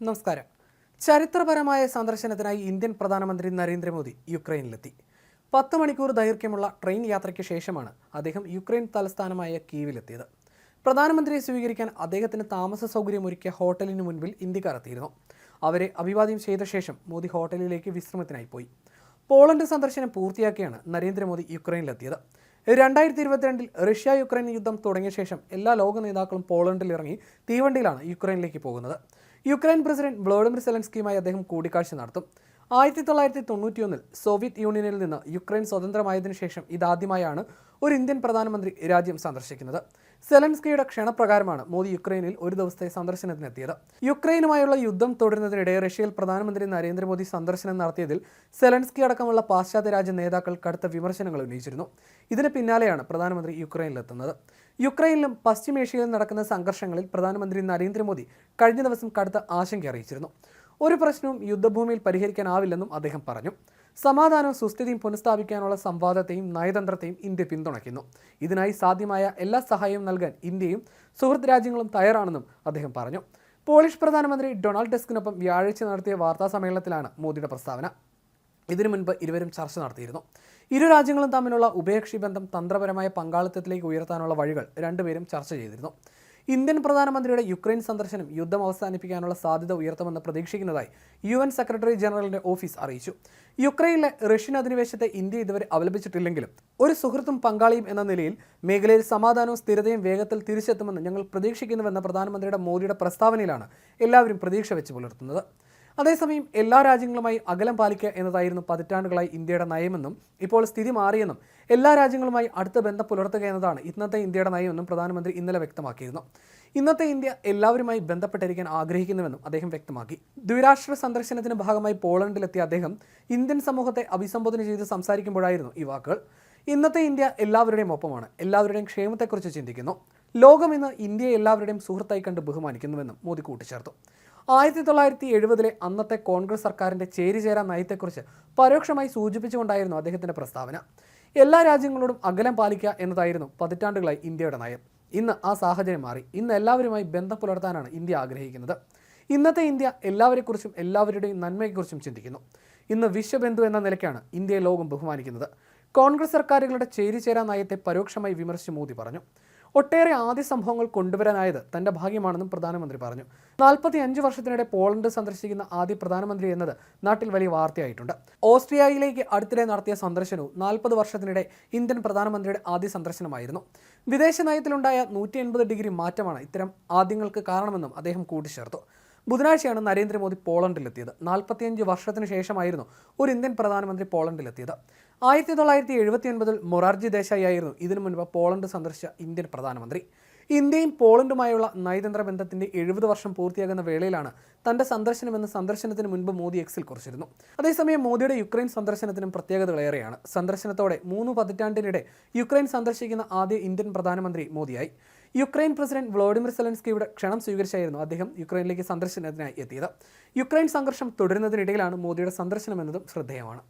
നമസ്കാരം. ചരിത്രപരമായ സന്ദർശനത്തിനായി ഇന്ത്യൻ പ്രധാനമന്ത്രി നരേന്ദ്രമോദി യുക്രൈനിലെത്തി. പത്ത് മണിക്കൂർ ദൈർഘ്യമുള്ള ട്രെയിൻ യാത്രയ്ക്ക് ശേഷമാണ് അദ്ദേഹം യുക്രൈൻ തലസ്ഥാനമായ കീവിലെത്തിയത്. പ്രധാനമന്ത്രിയെ സ്വീകരിക്കാൻ അദ്ദേഹത്തിന് താമസ സൗകര്യമൊരുക്കിയ ഹോട്ടലിന് മുൻപിൽ ഇന്ത്യക്കാർ എത്തിയിരുന്നു. അവരെ അഭിവാദ്യം ചെയ്ത ശേഷം മോദി ഹോട്ടലിലേക്ക് വിശ്രമത്തിനായി പോയി. പോളണ്ട് സന്ദർശനം പൂർത്തിയാക്കിയാണ് നരേന്ദ്രമോദി യുക്രൈനിലെത്തിയത്. രണ്ടായിരത്തി ഇരുപത്തിരണ്ടിൽ റഷ്യ യുക്രൈൻ യുദ്ധം തുടങ്ങിയ ശേഷം എല്ലാ ലോക നേതാക്കളും പോളണ്ടിൽ ഇറങ്ങി തീവണ്ടിയിലാണ് യുക്രൈനിലേക്ക് പോകുന്നത്. യുക്രൈൻ പ്രസിഡന്റ് വ്ളോഡിമിർ സെലൻസ്കിയുമായി അദ്ദേഹം കൂടിക്കാഴ്ച നടത്തും. ആയിരത്തി തൊള്ളായിരത്തി തൊണ്ണൂറ്റിയൊന്നിൽ സോവിയറ്റ് യൂണിയനിൽ നിന്ന് യുക്രൈൻ സ്വതന്ത്രമായതിനു ശേഷം ഇതാദ്യമായാണ് ഒരു ഇന്ത്യൻ പ്രധാനമന്ത്രി രാജ്യം സന്ദർശിക്കുന്നത്. സെലൻസ്കിയുടെ ക്ഷണപ്രകാരമാണ് മോദി യുക്രൈനിൽ ഒരു ദിവസത്തെ സന്ദർശനത്തിനെത്തിയത്. യുക്രൈനുമായുള്ള യുദ്ധം തുടരുന്നതിനിടെ റഷ്യയിൽ പ്രധാനമന്ത്രി നരേന്ദ്രമോദി സന്ദർശനം നടത്തിയതിൽ സെലൻസ്കി അടക്കമുള്ള പാശ്ചാത്യ രാജ്യ നേതാക്കൾ കടുത്ത വിമർശനങ്ങൾ ഉന്നയിച്ചിരുന്നു. ഇതിന് പിന്നാലെയാണ് പ്രധാനമന്ത്രി യുക്രൈനിലെത്തുന്നത്. യുക്രൈനിലും പശ്ചിമേഷ്യയിലും നടക്കുന്ന സംഘർഷങ്ങളിൽ പ്രധാനമന്ത്രി നരേന്ദ്രമോദി കഴിഞ്ഞ ദിവസം കടുത്ത ആശങ്ക അറിയിച്ചിരുന്നു. ഒരു പ്രശ്നവും യുദ്ധഭൂമിയിൽ പരിഹരിക്കാനാവില്ലെന്നും അദ്ദേഹം പറഞ്ഞു. സമാധാനവും സുസ്ഥിതിയും പുനഃസ്ഥാപിക്കാനുള്ള സംവാദത്തെയും നയതന്ത്രത്തെയും ഇന്ത്യ പിന്തുണയ്ക്കുന്നു. ഇതിനായി സാധ്യമായ എല്ലാ സഹായവും നൽകാൻ ഇന്ത്യയും സുഹൃത്ത് രാജ്യങ്ങളും തയ്യാറാണെന്നും അദ്ദേഹം പറഞ്ഞു. പോളിഷ് പ്രധാനമന്ത്രി ഡൊണാൾഡ് ടെസ്കിനൊപ്പം വ്യാഴാഴ്ച നടത്തിയ വാർത്താ സമ്മേളനത്തിലാണ് മോദിയുടെ പ്രസ്താവന. ഇതിനു മുൻപ് ഇരുവരും ചർച്ച നടത്തിയിരുന്നു. ഇരു രാജ്യങ്ങളും തമ്മിലുള്ള ഉഭയകക്ഷി ബന്ധം തന്ത്രപരമായ പങ്കാളിത്തത്തിലേക്ക് ഉയർത്താനുള്ള വഴികൾ രണ്ടുപേരും ചർച്ച ചെയ്തിരുന്നു. ഇന്ത്യൻ പ്രധാനമന്ത്രിയുടെ യുക്രൈൻ സന്ദർശനം യുദ്ധം അവസാനിപ്പിക്കാനുള്ള സാധ്യത ഉയർത്തുമെന്ന് പ്രതീക്ഷിക്കുന്നതായി യു എൻ സെക്രട്ടറി ജനറലിന്റെ ഓഫീസ് അറിയിച്ചു. യുക്രൈനിലെ റഷ്യൻ അധിനിവേശത്തെ ഇന്ത്യ ഇതുവരെ അവലംബിച്ചിട്ടില്ലെങ്കിലും ഒരു സുഹൃത്തും പങ്കാളിയും എന്ന നിലയിൽ മേഖലയിൽ സമാധാനവും സ്ഥിരതയും വേഗത്തിൽ തിരിച്ചെത്തുമെന്ന് ഞങ്ങൾ പ്രതീക്ഷിക്കുന്നുവെന്ന പ്രധാനമന്ത്രിയുടെ മോദിയുടെ പ്രസ്താവനയിലാണ് എല്ലാവരും പ്രതീക്ഷ വെച്ച് പുലർത്തുന്നത്. അതേസമയം എല്ലാ രാജ്യങ്ങളുമായി അകലം പാലിക്കുക എന്നതായിരുന്നു പതിറ്റാണ്ടുകളായി ഇന്ത്യയുടെ നയമെന്നും ഇപ്പോൾ സ്ഥിതി മാറിയെന്നും എല്ലാ രാജ്യങ്ങളുമായി അടുത്ത ബന്ധം പുലർത്തുക എന്നതാണ് ഇന്നത്തെ ഇന്ത്യയുടെ നയമെന്നും പ്രധാനമന്ത്രി ഇന്നലെ വ്യക്തമാക്കിയിരുന്നു. ഇന്നത്തെ ഇന്ത്യ എല്ലാവരുമായി ബന്ധപ്പെട്ടിരിക്കാൻ ആഗ്രഹിക്കുന്നുവെന്നും അദ്ദേഹം വ്യക്തമാക്കി. ദ്വിരാഷ്ട്ര സന്ദർശനത്തിന് ഭാഗമായി പോളണ്ടിലെത്തിയ അദ്ദേഹം ഇന്ത്യൻ സമൂഹത്തെ അഭിസംബോധന ചെയ്ത് സംസാരിക്കുമ്പോഴായിരുന്നു ഈ വാക്കുകൾ. ഇന്നത്തെ ഇന്ത്യ എല്ലാവരുടെയും ഒപ്പമാണ് എല്ലാവരുടെയും ക്ഷേമത്തെക്കുറിച്ച് ചിന്തിക്കുന്നു. ലോകം ഇന്ന് ഇന്ത്യയെ എല്ലാവരുടെയും സുഹൃത്തായി കണ്ട് ബഹുമാനിക്കുന്നുവെന്നും മോദി കൂട്ടിച്ചേർത്തു. ആയിരത്തി തൊള്ളായിരത്തി എഴുപതിലെ അന്നത്തെ കോൺഗ്രസ് സർക്കാരിന്റെ ചേരിചേരാ നയത്തെക്കുറിച്ച് പരോക്ഷമായി സൂചിപ്പിച്ചുകൊണ്ടായിരുന്നു അദ്ദേഹത്തിന്റെ പ്രസ്താവന. എല്ലാ രാജ്യങ്ങളോടും അകലം പാലിക്കുക എന്നതായിരുന്നു പതിറ്റാണ്ടുകളായി ഇന്ത്യയുടെ നയം. ഇന്ന് ആ സാഹചര്യം മാറി. ഇന്ന് എല്ലാവരുമായി ബന്ധം പുലർത്താനാണ് ഇന്ത്യ ആഗ്രഹിക്കുന്നത്. ഇന്നത്തെ ഇന്ത്യ എല്ലാവരെക്കുറിച്ചും എല്ലാവരുടെയും നന്മയെക്കുറിച്ചും ചിന്തിക്കുന്നു. ഇന്ന് വിശ്വബന്ധു എന്ന നിലയ്ക്കാണ് ഇന്ത്യയെ ലോകം ബഹുമാനിക്കുന്നത്. കോൺഗ്രസ് സർക്കാരുകളുടെ ചേരിചേരാ നയത്തെ പരോക്ഷമായി വിമർശിച്ച് മോദി പറഞ്ഞു. ഒട്ടേറെ ആദ്യ സംഭവങ്ങൾ കൊണ്ടുവരാനായത് തന്റെ ഭാഗ്യമാണെന്നും പ്രധാനമന്ത്രി പറഞ്ഞു. നാൽപ്പത്തി അഞ്ച് വർഷത്തിനിടെ പോളണ്ട് സന്ദർശിക്കുന്ന ആദ്യ പ്രധാനമന്ത്രി എന്നത് നാട്ടിൽ വലിയ വാർത്തയായിട്ടുണ്ട്. ഓസ്ട്രിയയിലേക്ക് അടുത്തിടെ നടത്തിയ സന്ദർശനവും നാൽപ്പത് വർഷത്തിനിടെ ഇന്ത്യൻ പ്രധാനമന്ത്രിയുടെ ആദ്യ സന്ദർശനമായിരുന്നു. വിദേശ നയത്തിലുണ്ടായ നൂറ്റി എൺപത് ഡിഗ്രി മാറ്റമാണ് ഇത്തരം ആദ്യങ്ങൾക്ക് കാരണമെന്നും അദ്ദേഹം കൂട്ടിച്ചേർത്തു. ബുധനാഴ്ചയാണ് നരേന്ദ്രമോദി പോളണ്ടിലെത്തിയത്. നാൽപ്പത്തിയഞ്ച് വർഷത്തിന് ശേഷമായിരുന്നു ഒരു ഇന്ത്യൻ പ്രധാനമന്ത്രി പോളണ്ടിലെത്തിയത്. ആയിരത്തി തൊള്ളായിരത്തി എഴുപത്തി ഒൻപതിൽ മൊറാർജി ദേശായി ആയിരുന്നു ഇതിനു മുൻപ് പോളണ്ട് സന്ദർശിച്ച ഇന്ത്യൻ പ്രധാനമന്ത്രി. ഇന്ത്യയും പോളണ്ടുമായുള്ള നയതന്ത്ര ബന്ധത്തിന്റെ എഴുപത് വർഷം പൂർത്തിയാകുന്ന വേളയിലാണ് തന്റെ സന്ദർശനമെന്ന് സന്ദർശനത്തിന് മുൻപ് മോദി എക്സിൽ കുറിച്ചിരുന്നു. അതേസമയം മോദിയുടെ യുക്രൈൻ സന്ദർശനത്തിനും പ്രത്യേകതകളേറെയാണ്. സന്ദർശനത്തോടെ മൂന്ന് പതിറ്റാണ്ടിനിടെ യുക്രൈൻ സന്ദർശിക്കുന്ന ആദ്യ ഇന്ത്യൻ പ്രധാനമന്ത്രി മോദിയായി. യുക്രൈൻ പ്രസിഡന്റ് വ്ളോഡിമിർ സെലൻസ്കിയുടെ ക്ഷണം സ്വീകരിച്ചായിരുന്നു അദ്ദേഹം യുക്രൈനിലേക്ക് സന്ദർശനത്തിനായി എത്തിയത്. യുക്രൈൻ സംഘർഷം തുടരുന്നതിനിടയിലാണ് മോദിയുടെ സന്ദർശനമെന്നതും ശ്രദ്ധേയമാണ്.